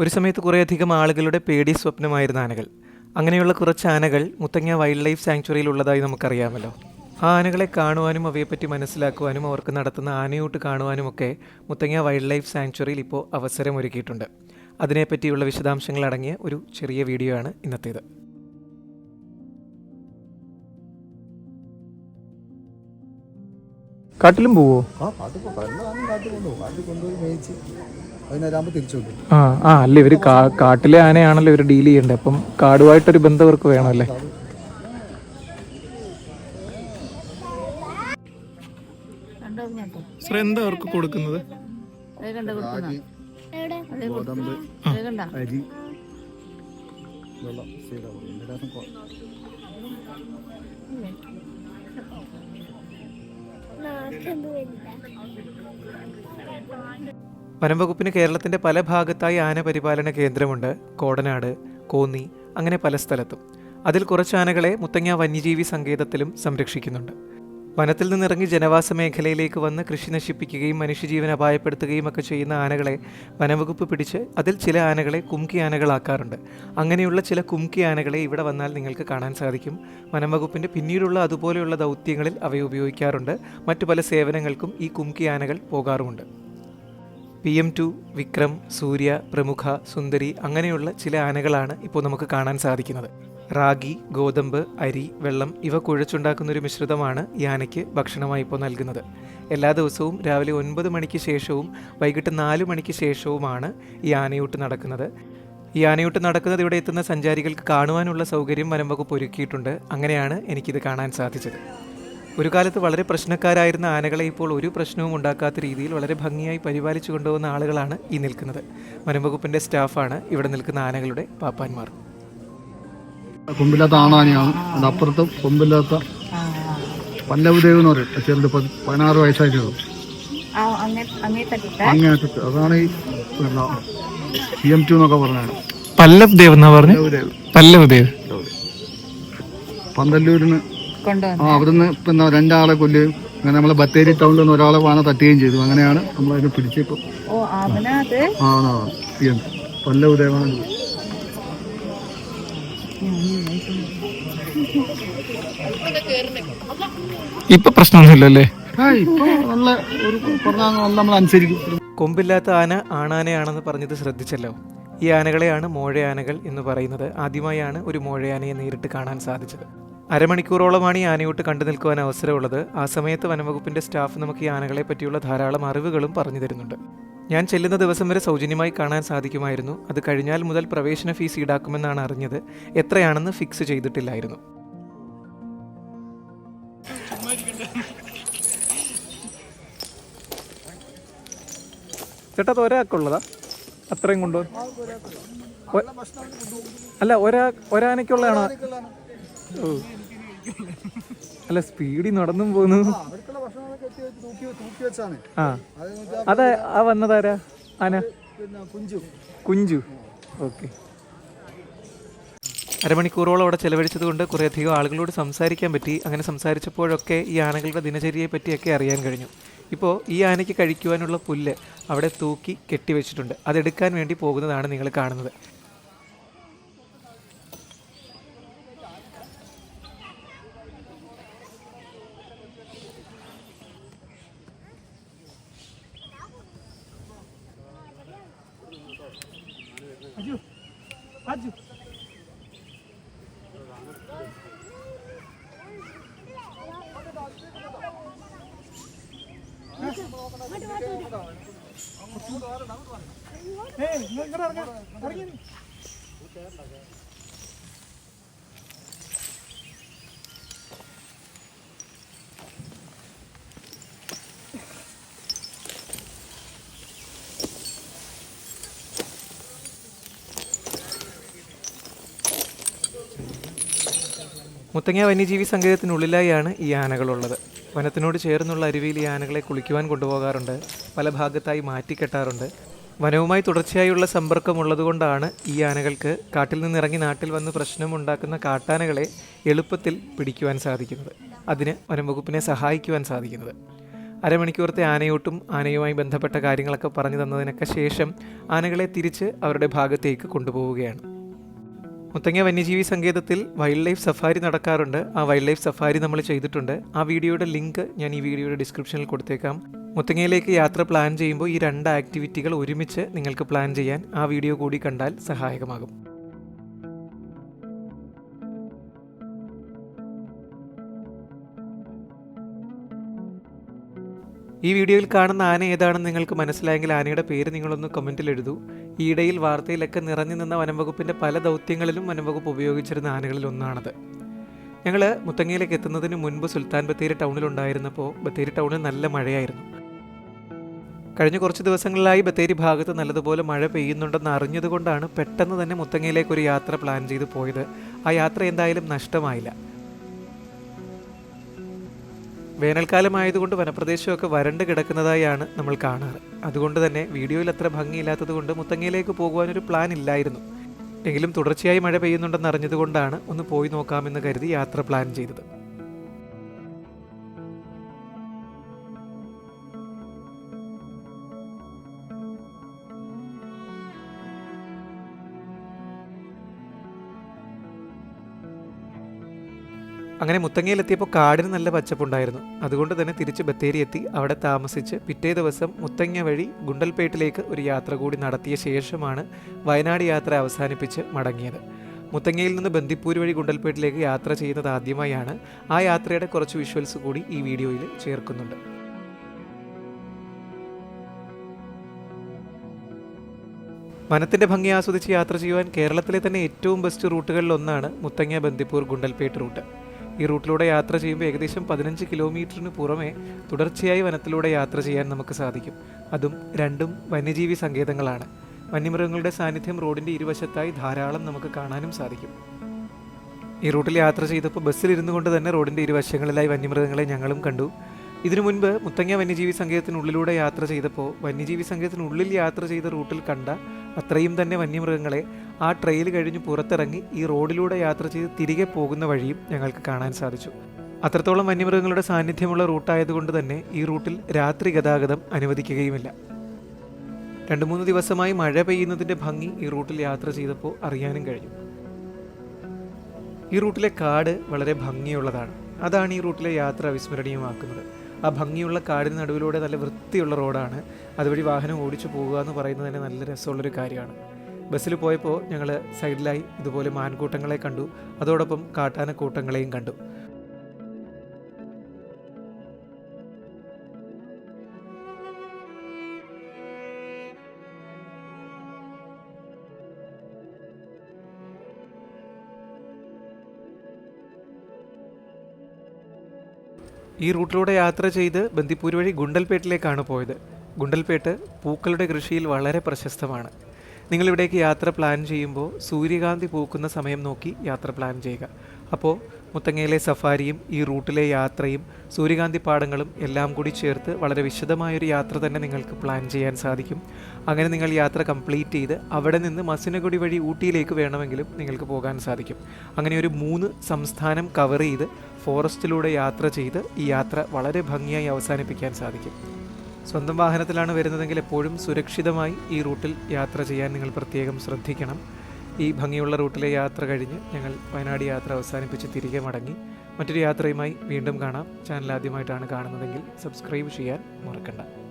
ഒരു സമയത്ത് കുറേയധികം ആളുകളുടെ പേടി സ്വപ്നമായിരുന്ന ആനകൾ. അങ്ങനെയുള്ള കുറച്ച് ആനകൾ മുത്തങ്ങ വൈൽഡ് ലൈഫ് സാങ്ച്വറിയിൽ ഉള്ളതായി നമുക്കറിയാമല്ലോ. ആ ആനകളെ കാണുവാനും അവയെപ്പറ്റി മനസ്സിലാക്കുവാനും അവർക്ക് നടത്തുന്ന ആനയൂട്ട് കാണുവാനുമൊക്കെ മുത്തങ്ങ വൈൽഡ് ലൈഫ് സാങ്ച്വറിയിൽ ഇപ്പോൾ അവസരമൊരുക്കിയിട്ടുണ്ട്. അതിനെപ്പറ്റിയുള്ള വിശദാംശങ്ങൾ അടങ്ങിയ ഒരു ചെറിയ വീഡിയോ ആണ് ഇന്നത്തേത്. കാട്ടിലും പോവോ? ആ ആ അല്ല ഇവർ കാട്ടിലെ ആനയാണല്ലോ ഇവർ ഡീൽ ചെയ്യണ്ടേ? അപ്പം കാടുമായിട്ടൊരു ബന്ധം ഇവർക്ക് വേണമല്ലേ? സാർ എന്താ അവർക്ക് കൊടുക്കുന്നത്? ഗോതമ്പ് അരി. വെള്ളം വനംവകുപ്പിന് കേരളത്തിന്റെ പല ഭാഗത്തായി ആന പരിപാലന കേന്ദ്രമുണ്ട്. കോടനാട് കോന്നി അങ്ങനെ പല സ്ഥലത്തും. അതിൽ കുറച്ച് ആനകളെ മുത്തങ്ങ വന്യജീവി സങ്കേതത്തിലും സംരക്ഷിക്കുന്നുണ്ട്. വനത്തിൽ നിന്നിറങ്ങി ജനവാസ മേഖലയിലേക്ക് വന്ന് കൃഷി നശിപ്പിക്കുകയും മനുഷ്യജീവൻ അപായപ്പെടുത്തുകയും ഒക്കെ ചെയ്യുന്ന ആനകളെ വനവകുപ്പ് പിടിച്ച് അതിൽ ചില ആനകളെ കുംകി ആനകളാക്കാറുണ്ട്. അങ്ങനെയുള്ള ചില കുംകി ആനകളെ ഇവിടെ വന്നാൽ നിങ്ങൾക്ക് കാണാൻ സാധിക്കും. വനംവകുപ്പിന്റെ പിന്നീടുള്ള അതുപോലെയുള്ള ദൗത്യങ്ങളിൽ അവയെ ഉപയോഗിക്കാറുണ്ട്. മറ്റു പല സേവനങ്ങൾക്കും ഈ കുംകി ആനകൾ പോകാറുമുണ്ട്. P M two Vikram Surya പ്രമുഖ സുന്ദരി അങ്ങനെയുള്ള ചില ആനകളാണ് ഇപ്പോൾ നമുക്ക് കാണാൻ സാധിക്കുന്നത്. റാഗി ഗോതമ്പ് അരി വെള്ളം ഇവ കുഴച്ചുണ്ടാക്കുന്ന ഒരു മിശ്രിതമാണ് യാനയ്ക്ക് ഭക്ഷണമായി ഇപ്പോൾ നൽകുന്നത്. എല്ലാ ദിവസവും രാവിലെ ഒൻപത് മണിക്ക് ശേഷവും വൈകിട്ട് നാല് മണിക്ക് ശേഷവുമാണ് ഈ ആനയൂട്ട് നടക്കുന്നത്. ഈ ആനയൂട്ട് നടക്കുന്നത് ഇവിടെ എത്തുന്ന സഞ്ചാരികൾക്ക് കാണുവാനുള്ള സൗകര്യം വനംവകുപ്പ് ഒരുക്കിയിട്ടുണ്ട്. അങ്ങനെയാണ് എനിക്കിത് കാണാൻ സാധിച്ചത്. ഒരു കാലത്ത് വളരെ പ്രശ്നക്കാരായിരുന്ന ആനകളെ ഇപ്പോൾ ഒരു പ്രശ്നവും ഉണ്ടാക്കാത്ത രീതിയിൽ വളരെ ഭംഗിയായി പരിപാലിച്ചു കൊണ്ടുപോകുന്ന ആളുകളാണ് ഈ നിൽക്കുന്നത്. വനംവകുപ്പിന്റെ സ്റ്റാഫാണ് ഇവിടെ നിൽക്കുന്ന ആനകളുടെ പാപ്പാന്മാർ. കൊമ്പില്ലാത്ത ആണാനിയാണ്. അത് അപ്പുറത്ത് കൊമ്പില്ലാത്ത പല്ലവദേവ് എന്ന് പറയും. ചെറുത് പതി- പതിനാറ് വയസ്സായിട്ടുള്ളത് അങ്ങേറ്റത്ത് അതാണ് ഈ പി എം ടു എന്നൊക്കെ പറഞ്ഞത്. പല്ലവ് ദേവ് എന്നാ പറഞ്ഞു? പല്ലവ് ദേവ് പന്തല്ലൂരിന് ആ അവിടുന്ന് പിന്നെ രണ്ടാളെ കൊല്ലുകയും അങ്ങനെ നമ്മളെ ബത്തേരി ടൗണിൽ നിന്ന് ഒരാളെ വാന തട്ടുകയും ചെയ്തു. അങ്ങനെയാണ് നമ്മളതിനെ പിടിച്ചപ്പോൾ അവനത് ആ ആ, പി എം പല്ലവദേവാണ് ഇപ്പൊ പ്രശ്നമൊന്നുമില്ലല്ലേ? ആ ഇപ്പൊ നല്ല ഒരു നമ്മൾ അനുസരിക്കും. കൊമ്പില്ലാത്ത ആന ആണാനയാണെന്ന് പറഞ്ഞത് ശ്രദ്ധിച്ചല്ലോ. ഈ ആനകളെയാണ് മോഴയാനകൾ എന്ന് പറയുന്നത്. ആദ്യമായാണ് ഒരു മോഴയാനയെ നേരിട്ട് കാണാൻ സാധിച്ചത്. അരമണിക്കൂറോളമാണ് ഈ ആനയോട്ട് കണ്ടു നിൽക്കുവാൻ അവസരമുള്ളത്. ആ സമയത്ത് വനംവകുപ്പിന്റെ സ്റ്റാഫ് നമുക്ക് ഈ ആനകളെ പറ്റിയുള്ള ധാരാളം അറിവുകളും പറഞ്ഞു തരുന്നുണ്ട്. ഞാൻ ചെല്ലുന്ന ദിവസം വരെ സൗജന്യമായി കാണാൻ സാധിക്കുമായിരുന്നു. അത് കഴിഞ്ഞാൽ മുതൽ പ്രവേശന ഫീസ് ഈടാക്കുമെന്നാണ് അറിഞ്ഞത്. എത്രയാണെന്ന് ഫിക്സ് ചെയ്തിട്ടില്ലായിരുന്നു. ചേട്ടാ അത് ഒരാൾക്കുള്ളതാ? അത്രയും കൊണ്ടു? അല്ല ഒരാ ഒരാനയ്ക്കുള്ളതാണോ? ഓ. അല്ല സ്പീഡിൽ നടന്നും പോകുന്നു വെച്ചാണ്. ആ. അത് ആ വന്നതാരാ ആന? പിന്നെ കുഞ്ചു. കുഞ്ചു. ഓക്കെ. അരമണിക്കൂറോളം അവിടെ ചെലവഴിച്ചത് കൊണ്ട് കുറേയധികം ആളുകളോട് സംസാരിക്കാൻ പറ്റി. അങ്ങനെ സംസാരിച്ചപ്പോഴൊക്കെ ഈ ആനകളുടെ ദിനചര്യയെ പറ്റിയൊക്കെ അറിയാൻ കഴിഞ്ഞു. ഇപ്പോൾ ഈ ആനയ്ക്ക് കഴിക്കുവാനുള്ള പുല്ല് അവിടെ തൂക്കി കെട്ടിവെച്ചിട്ടുണ്ട്. അതെടുക്കാൻ വേണ്ടി പോകുന്നതാണ് നിങ്ങൾ കാണുന്നത്. മുത്തങ്ങ വന്യജീവി സങ്കേതത്തിനുള്ളിലായാണ് ഈ ആനകളുള്ളത്. വനത്തിനോട് ചേർന്നുള്ള അരുവിയിൽ ഈ ആനകളെ കുളിക്കുവാൻ കൊണ്ടുപോകാറുണ്ട്. പല ഭാഗത്തായി മാറ്റിക്കെട്ടാറുണ്ട് വനവുമായി തുടർച്ചയായുള്ള സമ്പർക്കം ഉള്ളതുകൊണ്ടാണ് ഈ ആനകൾക്ക് കാട്ടിൽ നിന്നിറങ്ങി നാട്ടിൽ വന്ന് പ്രശ്നമുണ്ടാക്കുന്ന കാട്ടാനകളെ എളുപ്പത്തിൽ പിടിക്കുവാൻ സാധിക്കുന്നത്. അതിന് വനംവകുപ്പിനെ സഹായിക്കുവാൻ സാധിക്കുന്നത്. അരമണിക്കൂറത്തെ ആനയോട്ടും ആനയുമായി ബന്ധപ്പെട്ട കാര്യങ്ങളൊക്കെ പറഞ്ഞു തന്നതിനൊക്കെ ശേഷം ആനകളെ തിരിച്ച് അവരുടെ ഭാഗത്തേക്ക് കൊണ്ടുപോവുകയാണ്. മുത്തങ്ങ വന്യജീവി സങ്കേതത്തിൽ വൈൽഡ് ലൈഫ് സഫാരി നടക്കാറുണ്ട്. ആ വൈൽഡ് ലൈഫ് സഫാരി നമ്മൾ ചെയ്തിട്ടുണ്ട്. ആ വീഡിയോയുടെ ലിങ്ക് ഞാൻ ഈ വീഡിയോയുടെ ഡിസ്ക്രിപ്ഷനിൽ കൊടുത്തേക്കാം. മുത്തങ്ങയിലേക്ക് യാത്ര പ്ലാൻ ചെയ്യുമ്പോൾ ഈ രണ്ട് ആക്ടിവിറ്റികൾ ഒരുമിച്ച് നിങ്ങൾക്ക് പ്ലാൻ ചെയ്യാൻ ആ വീഡിയോ കൂടി കണ്ടാൽ സഹായകമാകും. ഈ വീഡിയോയിൽ കാണുന്ന ആന ഏതാണെന്ന് നിങ്ങൾക്ക് മനസ്സിലായെങ്കിൽ ആനയുടെ പേര് നിങ്ങളൊന്ന് കമന്റിൽ എഴുതൂ. ഈയിടയിൽ വാർത്തയിലൊക്കെ നിറഞ്ഞു നിന്ന വനംവകുപ്പിന്റെ പല ദൗത്യങ്ങളിലും വനംവകുപ്പ് ഉപയോഗിച്ചിരുന്ന ആനകളിൽ ഒന്നാണത്. ഞങ്ങൾ മുത്തങ്ങയിലേക്ക് എത്തുന്നതിന് മുൻപ് സുൽത്താൻ ബത്തേരി ടൗണിലുണ്ടായിരുന്നപ്പോൾ ബത്തേരി ടൗണിൽ നല്ല മഴയായിരുന്നു. കഴിഞ്ഞ കുറച്ച് ദിവസങ്ങളിലായി ബത്തേരി ഭാഗത്ത് നല്ലതുപോലെ മഴ പെയ്യുന്നുണ്ടെന്ന് അറിഞ്ഞതുകൊണ്ടാണ് പെട്ടെന്ന് തന്നെ മുത്തങ്ങയിലേക്ക് ഒരു യാത്ര പ്ലാൻ ചെയ്ത് പോയത്. ആ യാത്ര എന്തായാലും നഷ്ടമായില്ല. വേനൽക്കാലമായതുകൊണ്ട് വനപ്രദേശമൊക്കെ വരണ്ട് കിടക്കുന്നതായാണ് നമ്മൾ കാണാറ്. അതുകൊണ്ട് തന്നെ വീഡിയോയിൽ അത്ര ഭംഗിയില്ലാത്തത് കൊണ്ട് മുത്തങ്ങയിലേക്ക് പോകുവാനൊരു പ്ലാൻ ഇല്ലായിരുന്നു. എങ്കിലും തുടർച്ചയായി മഴ പെയ്യുന്നുണ്ടെന്ന് അറിഞ്ഞതുകൊണ്ടാണ് ഒന്ന് പോയി നോക്കാമെന്ന് കരുതി യാത്ര പ്ലാൻ ചെയ്തത്. അങ്ങനെ മുത്തങ്ങയിലെത്തിയപ്പോൾ കാടിന് നല്ല പച്ചപ്പുണ്ടായിരുന്നു. അതുകൊണ്ട് തന്നെ തിരിച്ച് ബത്തേരി എത്തി അവിടെ താമസിച്ച് പിറ്റേ ദിവസം മുത്തങ്ങ വഴി ഗുണ്ടൽപേട്ടിലേക്ക് ഒരു യാത്ര കൂടി നടത്തിയ ശേഷമാണ് വയനാട് യാത്ര അവസാനിപ്പിച്ച് മടങ്ങിയത്. മുത്തങ്ങയിൽ നിന്ന് ബന്ദിപ്പൂർ വഴി ഗുണ്ടൽപേട്ടിലേക്ക് യാത്ര ചെയ്യുന്നത് ആദ്യമായാണ്. ആ യാത്രയുടെ കുറച്ച് വിഷ്വൽസ് കൂടി ഈ വീഡിയോയിൽ ചേർക്കുന്നുണ്ട്. വനത്തിന്റെ ഭംഗി ആസ്വദിച്ച് യാത്ര ചെയ്യുവാൻ കേരളത്തിലെ തന്നെ ഏറ്റവും ബെസ്റ്റ് റൂട്ടുകളിൽ ഒന്നാണ് മുത്തങ്ങ ബന്ദിപ്പൂർ ഗുണ്ടൽപേട്ട് റൂട്ട് ഈ റൂട്ടിലൂടെ യാത്ര ചെയ്യുമ്പോൾ ഏകദേശം പതിനഞ്ച് കിലോമീറ്ററിന് പുറമെ തുടർച്ചയായി വനത്തിലൂടെ യാത്ര ചെയ്യാൻ നമുക്ക് സാധിക്കും. അതും രണ്ടും വന്യജീവി സങ്കേതങ്ങളാണ്. വന്യമൃഗങ്ങളുടെ സാന്നിധ്യം റോഡിന്റെ ഇരുവശത്തായി ധാരാളം നമുക്ക് കാണാനും സാധിക്കും. ഈ റൂട്ടിൽ യാത്ര ചെയ്തപ്പോൾ ബസ്സിലിരുന്നു കൊണ്ട് തന്നെ റോഡിന്റെ ഇരുവശങ്ങളിലായി വന്യമൃഗങ്ങളെ ഞങ്ങളും കണ്ടു. ഇതിനു മുൻപ് മുത്തങ്ങ വന്യജീവി സങ്കേതത്തിനുള്ളിലൂടെ യാത്ര ചെയ്തപ്പോൾ വന്യജീവി സങ്കേതത്തിനുള്ളിൽ യാത്ര ചെയ്ത റൂട്ടിൽ കണ്ട അത്രയും തന്നെ വന്യമൃഗങ്ങളെ ആ ട്രെയിൽ കഴിഞ്ഞ് പുറത്തിറങ്ങി ഈ റോഡിലൂടെ യാത്ര ചെയ്ത് തിരികെ പോകുന്ന വഴിയും ഞങ്ങൾക്ക് കാണാൻ സാധിച്ചു. അത്രത്തോളം വന്യമൃഗങ്ങളുടെ സാന്നിധ്യമുള്ള റൂട്ടായതുകൊണ്ട് തന്നെ ഈ റൂട്ടിൽ രാത്രി ഗതാഗതം അനുവദിക്കുകയുമില്ല. രണ്ട് മൂന്ന് ദിവസമായി മഴ പെയ്യുന്നതിന്റെ ഭംഗി ഈ റൂട്ടിൽ യാത്ര ചെയ്തപ്പോൾ അറിയാനും കഴിഞ്ഞു. ഈ റൂട്ടിലെ കാട് വളരെ ഭംഗിയുള്ളതാണ്. അതാണ് ഈ റൂട്ടിലെ യാത്ര അവിസ്മരണീയമാക്കുന്നത് ആ ഭംഗിയുള്ള കാടിന് നടുവിലൂടെ നല്ല വൃത്തിയുള്ള റോഡാണ്. അതുവഴി വാഹനം ഓടിച്ചു പോകുക എന്ന് പറയുന്നത് തന്നെ നല്ല രസമുള്ളൊരു കാര്യമാണ്. ബസ്സിൽ പോയപ്പോൾ ഞങ്ങൾ സൈഡിലായി ഇതുപോലെ മാൻകൂട്ടങ്ങളെ കണ്ടു. അതോടൊപ്പം കാട്ടാനക്കൂട്ടങ്ങളെയും കണ്ടു. ഈ റൂട്ടിലൂടെ യാത്ര ചെയ്ത് ബന്ദിപ്പൂർ വഴി ഗുണ്ടൽപേട്ടിലേക്കാണ് പോയത്. ഗുണ്ടൽപേട്ട് പൂക്കളുടെ കൃഷിയിൽ വളരെ പ്രശസ്തമാണ്. നിങ്ങളിവിടേക്ക് യാത്ര പ്ലാൻ ചെയ്യുമ്പോൾ സൂര്യകാന്തി പൂക്കുന്ന സമയം നോക്കി യാത്ര പ്ലാൻ ചെയ്യുക. അപ്പോൾ മുത്തങ്ങയിലെ സഫാരിയും ഈ റൂട്ടിലെ യാത്രയും സൂര്യകാന്തി പാടങ്ങളും എല്ലാം കൂടി ചേർത്ത് വളരെ വിശദമായൊരു യാത്ര തന്നെ നിങ്ങൾക്ക് പ്ലാൻ ചെയ്യാൻ സാധിക്കും. അങ്ങനെ നിങ്ങൾ യാത്ര കംപ്ലീറ്റ് ചെയ്ത് അവിടെ നിന്ന് മസിനഗുടി വഴി ഊട്ടിയിലേക്ക് വേണമെങ്കിലും നിങ്ങൾക്ക് പോകാൻ സാധിക്കും. അങ്ങനെ ഒരു മൂന്ന് സംസ്ഥാനം കവർ ചെയ്ത് ഫോറസ്റ്റിലൂടെ യാത്ര ചെയ്ത് ഈ യാത്ര വളരെ ഭംഗിയായി അവസാനിപ്പിക്കാൻ സാധിക്കും. സ്വന്തം വാഹനത്തിലാണ് വരുന്നതെങ്കിൽ എപ്പോഴും സുരക്ഷിതമായി ഈ റൂട്ടിൽ യാത്ര ചെയ്യാൻ നിങ്ങൾ പ്രത്യേകം ശ്രദ്ധിക്കണം. ഈ ഭംഗിയുള്ള റൂട്ടിലെ യാത്ര കഴിഞ്ഞ് ഞങ്ങൾ വയനാട് യാത്ര അവസാനിപ്പിച്ച് തിരികെ മടങ്ങി. മറ്റൊരു യാത്രയുമായി വീണ്ടും കാണാം. ചാനൽ ആദ്യമായിട്ടാണ് കാണുന്നതെങ്കിൽ സബ്സ്ക്രൈബ് ചെയ്യാൻ മറക്കണ്ട.